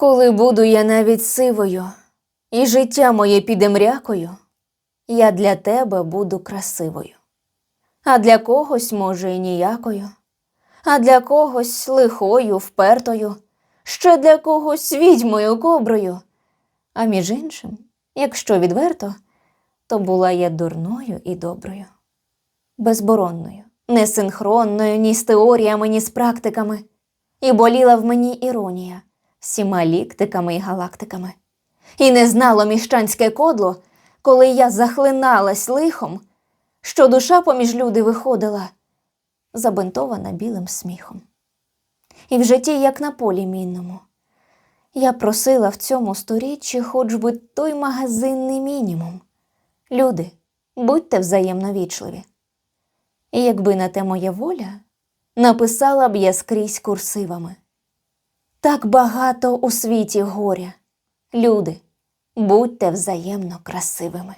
Коли буду я навіть сивою, і життя моє піде мрякою, я для тебе буду красивою. А для когось, може, і ніякою, а для когось лихою, впертою, ще для когось відьмою коброю. А між іншим, якщо відверто, то була я дурною і доброю, безборонною, несинхронною ні з теоріями, ні з практиками, і боліла в мені іронія всіма ліктиками і галактиками. І не знало міщанське кодло, коли я захлиналась лихом, що душа поміж люди виходила, забинтована білим сміхом. І в житті, як на полі мінному, я просила в цьому сторіччі хоч би той магазинний мінімум. Люди, будьте взаємно вічливі. І якби на те моя воля, написала б я скрізь курсивами. Так багато у світі горя. Люди, будьте взаємно красивими.